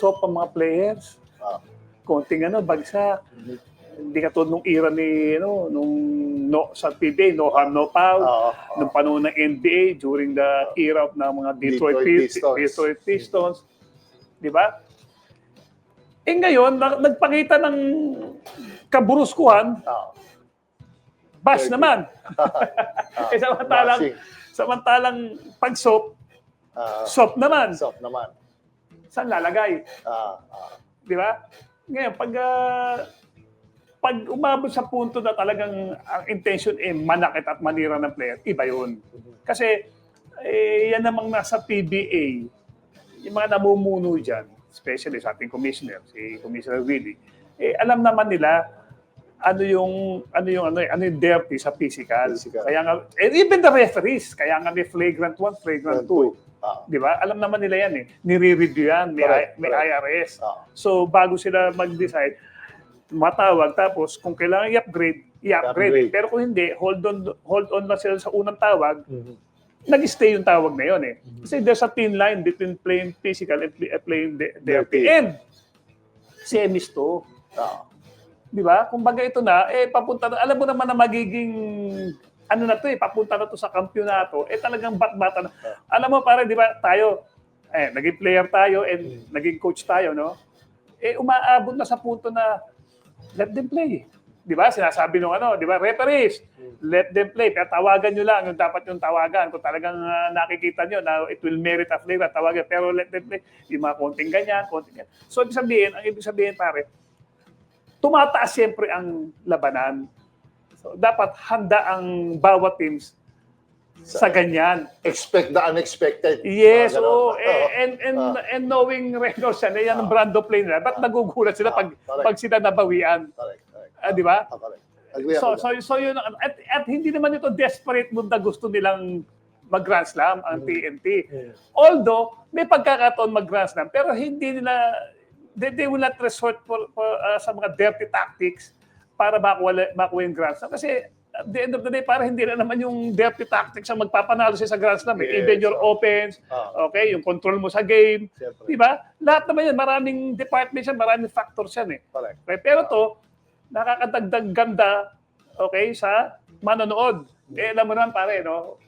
soft ang mga players. Ah. Konting ano, bagsak. Hindi katulad nung era ni, ano, nung no, sa PBA, no harm, no foul. Oo. Nung panahon ng NBA, during the era of ng mga Detroit, Detroit Pistons. Detroit Pistons. Di ba? Eh ngayon, na- nagpakita ng kaburuskuhan, Oo. bash naman. Ah, eh samantalang, bashing. samantalang pag soap, Ah, soap naman. soft naman. Saan lalagay? Ah, ah. Di ba? Ngayon, pag ah, pag umabot sa punto na talagang ang intention eh manakit at manira ng player, iba yun. Kasi eh, yan namang nasa PBA, yung mga namumuno dyan, especially sa ating commissioner, si Commissioner Willie, eh, alam naman nila ano yung ano yung ano, ano yung dirty sa physical. Physical. Kaya nga and even the referees, kaya nga may flagrant 1, flagrant 2. Ah, Di ba? Alam naman nila yan eh. Nire-review yan, may, Correct, may correct. IRS. ah. So bago sila mag-decide, matawag tapos kung kailangan i-upgrade, i-upgrade. I-upgrade. Pero kung hindi, hold on hold on na sila sa unang tawag, Mhm. nag-stay yung tawag na yun eh. Kasi there's a thin line between playing physical and play- uh, playing de- dirty. Dirty. And semis to. Ah, Di ba? Kung baga ito na, eh papunta na, alam mo naman na magiging ano na to eh, papunta na to sa kampyonato, eh talagang bat-bata na. Alam mo pare, di ba, tayo, eh, naging player tayo and naging coach tayo, no? Eh, umaabot na sa punto na let them play. Di ba? Sinasabi nung ano, di ba? Referees, let them play. Pero tawagan nyo lang yung dapat yung tawagan. Kung talagang ah, nakikita nyo na it will merit a flavor, tawagan. Pero let them play. Yung mga konting ganyan, konting ganyan. So, ibig sabihin, ang ibig sabihin, pare, tumataas siyempre ang labanan. So, dapat handa ang bawat teams sa ganyan. expect the unexpected. Yes, ganun. oh, and and Ah. and knowing Reynolds yan, eh, yan ang Ah. brand of play nila. Ba't nagugulat sila pag correct. pag sila nabawian? Correct, correct. Ah, di ba? Ah, correct. Agree So so so yun at, at hindi naman ito desperate move na gusto nilang mag Grand Slam ang Mm. TNT. Mm. Although may pagkakataon mag Grand Slam pero hindi nila they, they will not resort for, for, uh, sa mga dirty tactics para makuha, makuha yung Grand Slam. Kasi at the end of the day, para hindi na naman yung dirty tactics ang magpapanalo siya sa Grand Slam. eh. Yes, Even your offense, Ah, okay, yung control mo sa game, di ba? Lahat naman yan, maraming departments yan, maraming factors yan eh. Correct. Okay, pero to, nakakadagdag ganda, okay, sa manonood. Eh, alam mo naman pare, no?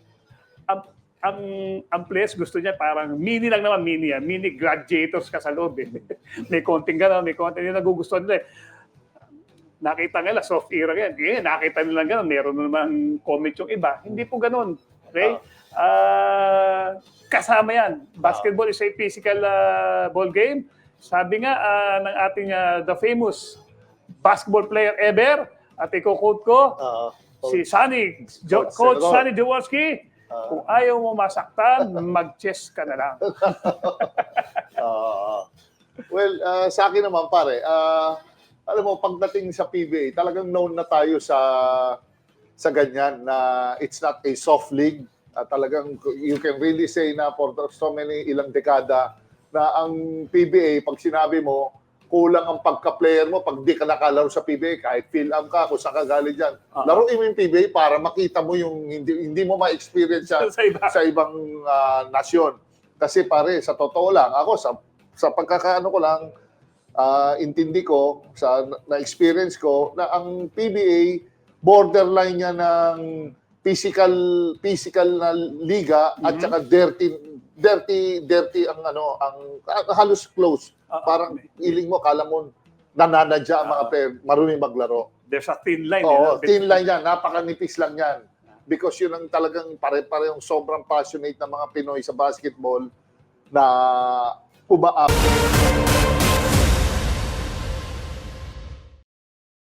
Ang, ang, ang players gusto niya parang mini lang naman, mini yan. Mini gladiators ka sa loob eh. may konting gano'n, may konting yung nagugustuhan nila eh. Nakita nila, soft era yan. Eh, nakita nila gano'n, meron naman comment yung iba. Hindi po gano'n. Okay? Ah, kasama yan. Basketball is a physical ah, ball game. Sabi nga ah, ng ating ah, the famous basketball player ever, at iko-quote ko, Ah, si Sunny, jo- Coach Coach. Sunny Jaworski, ah, kung ayaw mo masaktan, mag-chess ka na lang. ah. well, ah, sa akin naman pare, ah, alam mo, pagdating sa PBA, talagang known na tayo sa sa ganyan na it's not a soft league. Ah, talagang you can really say na for so many ilang dekada na ang PBA, pag sinabi mo, kulang ang pagka-player mo pag di ka nakalaro sa PBA, kahit fill up ka, kung saan ka galing dyan. Ah. Laruin mo yung PBA para makita mo yung hindi, hindi mo ma-experience sa, sa iba. sa ibang ah, nasyon. Kasi pare, sa totoo lang, ako sa sa pagkakaano ko lang, ah, intindi ko, sa na-experience ko, na ang PBA, borderline niya ng physical physical na liga at Mhm. saka dirty dirty dirty ang ano ang ah, halos close Ah, parang iling mo kala mo nananadya ang mga Ah. player marunong maglaro There's a thin line. Oo, eh, thin line yan. Napakanipis lang yan. Because yun ang talagang pare-parehong sobrang passionate ng mga Pinoy sa basketball na umaap.